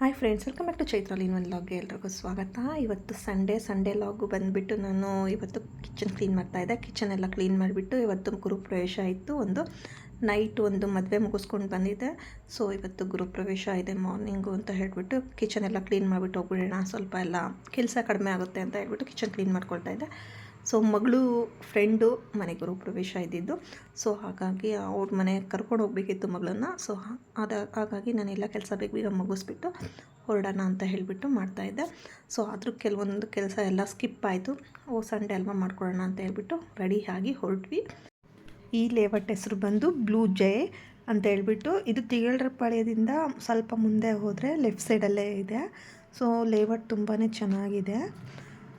Hi friends welcome back to Chaitrali ಇನ್ನೊಂದು ಲಾಗ್ಗೆ ಎಲ್ರಿಗೂ ಸ್ವಾಗತ. ಇವತ್ತು ಸಂಡೇ ಸಂಡೇ ಲಾಗು ಬಂದುಬಿಟ್ಟು ನಾನು ಇವತ್ತು ಕಿಚನ್ ಕ್ಲೀನ್ ಮಾಡ್ತಾಯಿದ್ದೆ ಕಿಚನ್ ಎಲ್ಲ ಕ್ಲೀನ್ ಮಾಡಿಬಿಟ್ಟು ಇವತ್ತು ಗುರುಪ್ರವೇಶ ಇತ್ತು. ಒಂದು ನೈಟ್ ಒಂದು ಮದುವೆ ಮುಗಿಸ್ಕೊಂಡು ಬಂದಿದ್ದೆ. ಸೊ ಇವತ್ತು ಗುರುಪ್ರವೇಶ ಇದೆ ಮಾರ್ನಿಂಗು ಅಂತ ಹೇಳಿಬಿಟ್ಟು ಕಿಚನ್ ಎಲ್ಲ ಕ್ಲೀನ್ ಮಾಡಿಬಿಟ್ಟು ಹೋಗ್ಬಿಡೋಣ. ಸ್ವಲ್ಪ ಎಲ್ಲ ಕೆಲಸ ಕಡಿಮೆ ಆಗುತ್ತೆ ಅಂತ ಹೇಳ್ಬಿಟ್ಟು ಕಿಚನ್ ಕ್ಲೀನ್ ಮಾಡ್ಕೊಳ್ತಾ ಇದ್ದೆ. ಸೊ ಮಗಳು ಫ್ರೆಂಡು ಮನೆಗೆ ಪ್ರವೇಶ ಇದ್ದಿದ್ದು. ಸೊ ಹಾಗಾಗಿ ಅವ್ರ ಮನೆ ಕರ್ಕೊಂಡು ಹೋಗಬೇಕಿತ್ತು ಮಗಳನ್ನ. ಸೊ ಅದ ಹಾಗಾಗಿ ನಾನು ಎಲ್ಲ ಕೆಲಸ ಬೇಗ ಬೇಗ ಮುಗಿಸ್ಬಿಟ್ಟು ಹೊರಡೋಣ ಅಂತ ಹೇಳಿಬಿಟ್ಟು ಮಾಡ್ತಾಯಿದ್ದೆ ಸೊ ಆದರೂ ಕೆಲವೊಂದು ಕೆಲಸ ಎಲ್ಲ ಸ್ಕಿಪ್ ಆಯಿತು. ಓ, ಸಂಡೆ ಅಲ್ವಾ ಮಾಡ್ಕೊಳ್ಳೋಣ ಅಂತ ಹೇಳ್ಬಿಟ್ಟು ರೆಡಿಯಾಗಿ ಹೊರಟ್ವಿ. ಈ ಲೇಔಟ್ ಹೆಸರು ಬಂದು ಬ್ಲೂ ಜೈ ಅಂತ ಹೇಳಿಬಿಟ್ಟು ಇದು ತಿಗಳರಪಾಳ್ಯದಿಂದ ಸ್ವಲ್ಪ ಮುಂದೆ ಹೋದರೆ ಲೆಫ್ಟ್ ಸೈಡಲ್ಲೇ ಇದೆ. ಸೊ ಲೇಔಟ್ ತುಂಬಾ ಚೆನ್ನಾಗಿದೆ.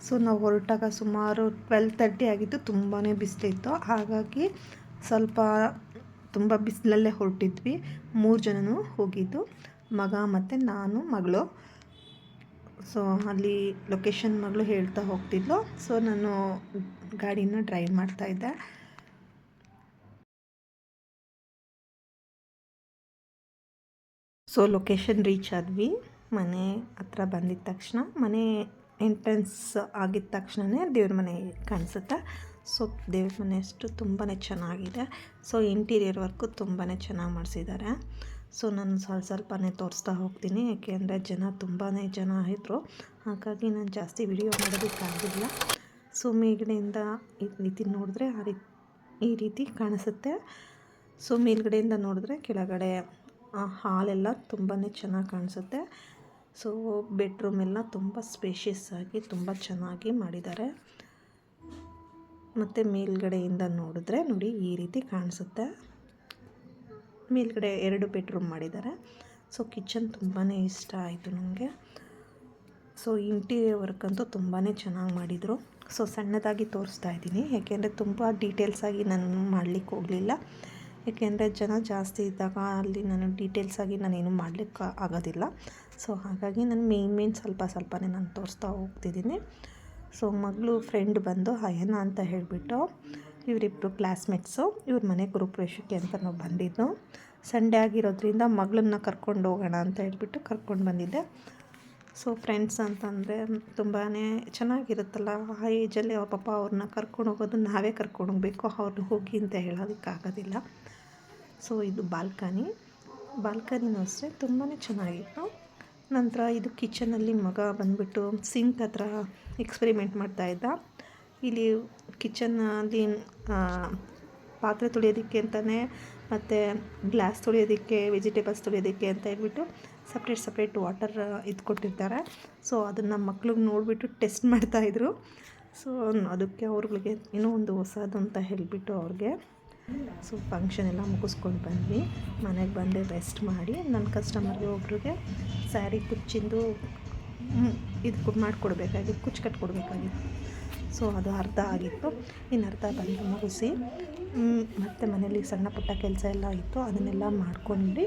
ಸೊ ನಾವು ಹೊರಟಾಗ ಸುಮಾರು ಟ್ವೆಲ್ ತರ್ಟಿ ಆಗಿತ್ತು ತುಂಬಾ ಬಿಸಿಲಿತ್ತು. ಹಾಗಾಗಿ ಸ್ವಲ್ಪ ತುಂಬ ಬಿಸಿಲಲ್ಲೇ ಹೊರಟಿದ್ವಿ. ಮೂರು ಜನನೂ ಹೋಗಿದ್ದು, ಮಗ ಮತ್ತು ನಾನು, ಮಗಳು. ಸೊ ಅಲ್ಲಿ ಲೊಕೇಶನ್ ಮಗಳು ಹೇಳ್ತಾ ಹೋಗ್ತಿದ್ಲು. ಸೊ ನಾನು ಗಾಡಿನ ಡ್ರೈವ್ ಮಾಡ್ತಾಯಿದ್ದೆ ಸೊ ಲೊಕೇಶನ್ ರೀಚ್ ಆದ್ವಿ. ಮನೆ ಹತ್ರ ಬಂದಿದ್ದ ತಕ್ಷಣ, ಮನೆ ಎಂಟ್ರೆನ್ಸ್ ಆಗಿದ ತಕ್ಷಣವೇ ದೇವ್ರ ಮನೆ ಕಾಣಿಸುತ್ತೆ. ಸೊ, ದೇವ್ರ ಮನೆ ಅಷ್ಟು ತುಂಬಾ ಚೆನ್ನಾಗಿದೆ. ಸೊ, ಇಂಟೀರಿಯರ್ ವರ್ಕು ತುಂಬಾ ಚೆನ್ನಾಗಿ ಮಾಡಿಸಿದ್ದಾರೆ. ಸೊ, ನಾನು ಸ್ವಲ್ಪ ಸ್ವಲ್ಪನೇ ತೋರಿಸ್ತಾ ಹೋಗ್ತೀನಿ. ಏಕೆಂದರೆ ಜನ ತುಂಬಾ ಜನ ಇದ್ದರು ಹಾಗಾಗಿ ನಾನು ಜಾಸ್ತಿ ವಿಡಿಯೋ ಮಾಡೋದಕ್ಕಾಗಿಲ್ಲ ಸೊ, ಮೇಲ್ಗಡೆಯಿಂದ ಈ ರೀತಿ ನೋಡಿದ್ರೆ ಆ ರೀತಿ, ಈ ರೀತಿ ಕಾಣಿಸುತ್ತೆ. ಸೊ, ಮೇಲ್ಗಡೆಯಿಂದ ನೋಡಿದ್ರೆ ಕೆಳಗಡೆ ಹಾಲೆಲ್ಲ ತುಂಬಾ ಚೆನ್ನಾಗಿ ಕಾಣಿಸುತ್ತೆ. ಸೊ ಬೆಡ್ರೂಮ್ ಎಲ್ಲ ತುಂಬ ಸ್ಪೇಷಿಯಸ್ ಆಗಿ, ತುಂಬ ಚೆನ್ನಾಗಿ ಮಾಡಿದ್ದಾರೆ. ಮತ್ತು ಮೇಲ್ಗಡೆಯಿಂದ ನೋಡಿದ್ರೆ ನೋಡಿ ಈ ರೀತಿ ಕಾಣಿಸುತ್ತೆ. ಮೇಲ್ಗಡೆ ಎರಡು ಬೆಡ್ರೂಮ್ ಮಾಡಿದ್ದಾರೆ. ಸೊ ಕಿಚನ್ ತುಂಬಾ ಇಷ್ಟ ಆಯಿತು ನನಗೆ ಸೊ ಇಂಟೀರಿಯರ್ ವರ್ಕ್ ಅಂತೂ ತುಂಬಾ ಚೆನ್ನಾಗಿ ಮಾಡಿದರು. ಸೊ ಸಣ್ಣದಾಗಿ ತೋರಿಸ್ತಾ ಇದ್ದೀನಿ. ಯಾಕೆಂದರೆ ತುಂಬ ಡೀಟೇಲ್ಸಾಗಿ ನಾನು ಮಾಡಲಿಕ್ಕೆ ಹೋಗಲಿಲ್ಲ. ಏಕೆಂದರೆ ಜನ ಜಾಸ್ತಿ ಇದ್ದಾಗ ಅಲ್ಲಿ ನಾನು ಡೀಟೇಲ್ಸಾಗಿ ನಾನೇನು ಮಾಡಲಿಕ್ಕೆ ಆಗೋದಿಲ್ಲ. ಸೊ ಹಾಗಾಗಿ ನಾನು ಮೇನ್ ಮೇನ್ ಸ್ವಲ್ಪ ಸ್ವಲ್ಪನೇ ನಾನು ತೋರಿಸ್ತಾ ಹೋಗ್ತಿದ್ದೀನಿ. ಸೊ ಮಗಳು ಫ್ರೆಂಡ್ ಬಂದು ಅಯ್ಯನ ಅಂತ ಹೇಳಿಬಿಟ್ಟು ಇವರಿಬ್ಬರು ಕ್ಲಾಸ್ಮೇಟ್ಸು ಇವ್ರ ಮನೆ ಗೃಹಪ್ರವೇಶಕ್ಕೆ ಅಂತ ನಾವು ಬಂದಿದ್ದು. ಸಂಡೇ ಆಗಿರೋದ್ರಿಂದ ಮಗಳನ್ನ ಕರ್ಕೊಂಡು ಹೋಗೋಣ ಅಂತ ಹೇಳ್ಬಿಟ್ಟು ಕರ್ಕೊಂಡು ಬಂದಿದ್ದೆ. ಸೊ ಫ್ರೆಂಡ್ಸ್ ಅಂತಂದರೆ ತುಂಬಾ ಚೆನ್ನಾಗಿರುತ್ತಲ್ಲ, ಆ ಏಜಲ್ಲಿ ಅವ್ರ ಪಾಪ ಅವ್ರನ್ನ ಕರ್ಕೊಂಡು ಹೋಗೋದು ನಾವೇ ಕರ್ಕೊಂಡು ಹೋಗಬೇಕು ಅವ್ರನ್ನ ಹೋಗಿ ಅಂತ ಹೇಳೋದಕ್ಕಾಗೋದಿಲ್ಲ. ಸೊ ಇದು ಬಾಲ್ಕನಿ. ಬಾಲ್ಕನಿನೂ ಅಷ್ಟೇ ತುಂಬಾ ಚೆನ್ನಾಗಿತ್ತು. ನಂತರ ಇದು ಕಿಚನಲ್ಲಿ ಮಗ ಬಂದುಬಿಟ್ಟು ಸಿಂಕ್ ಹತ್ರ ಎಕ್ಸ್ಪೆರಿಮೆಂಟ್ ಮಾಡ್ತಾಯಿದ್ದ ಇಲ್ಲಿ ಕಿಚನಲ್ಲಿ ಪಾತ್ರೆ ತೊಳೆಯೋದಕ್ಕೆ ಅಂತಲೇ ಮತ್ತು ಗ್ಲಾಸ್ ತೊಳೆಯೋದಕ್ಕೆ ವೆಜಿಟೇಬಲ್ಸ್ ತೊಳೆಯೋದಕ್ಕೆ ಅಂತ ಹೇಳ್ಬಿಟ್ಟು ಸಪ್ರೇಟ್ ಸಪ್ರೇಟ್ ವಾಟರ್ ಇದು ಕೊಟ್ಟಿರ್ತಾರೆ ಸೊ ಅದನ್ನು ಮಕ್ಳಿಗೆ ನೋಡಿಬಿಟ್ಟು ಟೆಸ್ಟ್ ಮಾಡ್ತಾಯಿದ್ರು ಸೊ ಅದಕ್ಕೆ ಅವ್ರಿಗೆ ಏನೋ ಒಂದು ಹೊಸದು ಅಂತ ಹೇಳಿಬಿಟ್ಟು ಅವ್ರಿಗೆ. ಸೊ ಫಂಕ್ಷನ್ ಎಲ್ಲ ಮುಗಿಸ್ಕೊಂಡು ಬಂದ್ವಿ. ಮನೆಗೆ ಬಂದು ರೆಸ್ಟ್ ಮಾಡಿ ನನ್ನ ಕಸ್ಟಮರ್ಗೆ ಒಬ್ರಿಗೆ ಸ್ಯಾರಿ ಕುಚ್ಚಿಂದು ಇದು ಮಾಡಿಕೊಡ್ಬೇಕಾಗಿತ್ತು ಕುಚ್ಚು ಕಟ್ಕೊಡ್ಬೇಕಾಗಿತ್ತು ಸೊ ಅದು ಅರ್ಧ ಆಗಿತ್ತು. ಇನ್ನು ಅರ್ಧ ಬಂದು ಮುಗಿಸಿ ಮತ್ತು ಮನೇಲಿ ಸಣ್ಣ ಪುಟ್ಟ ಕೆಲಸ ಎಲ್ಲ ಇತ್ತು ಅದನ್ನೆಲ್ಲ ಮಾಡ್ಕೊಂಡು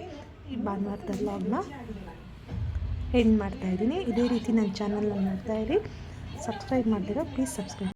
ಈ ಭಾನುವಾರದ ಲಾಗ್ನ ಎಂಡ್ ಮಾಡ್ತಾಯಿದ್ದೀನಿ ಇದೇ ರೀತಿ ನನ್ನ ಚಾನಲ್ನ ನೋಡ್ತಾಯಿರಿ ಸಬ್ಸ್ಕ್ರೈಬ್ ಮಾಡಿದಿರೋ ಪ್ಲೀಸ್ ಸಬ್ಸ್ಕ್ರೈಬ್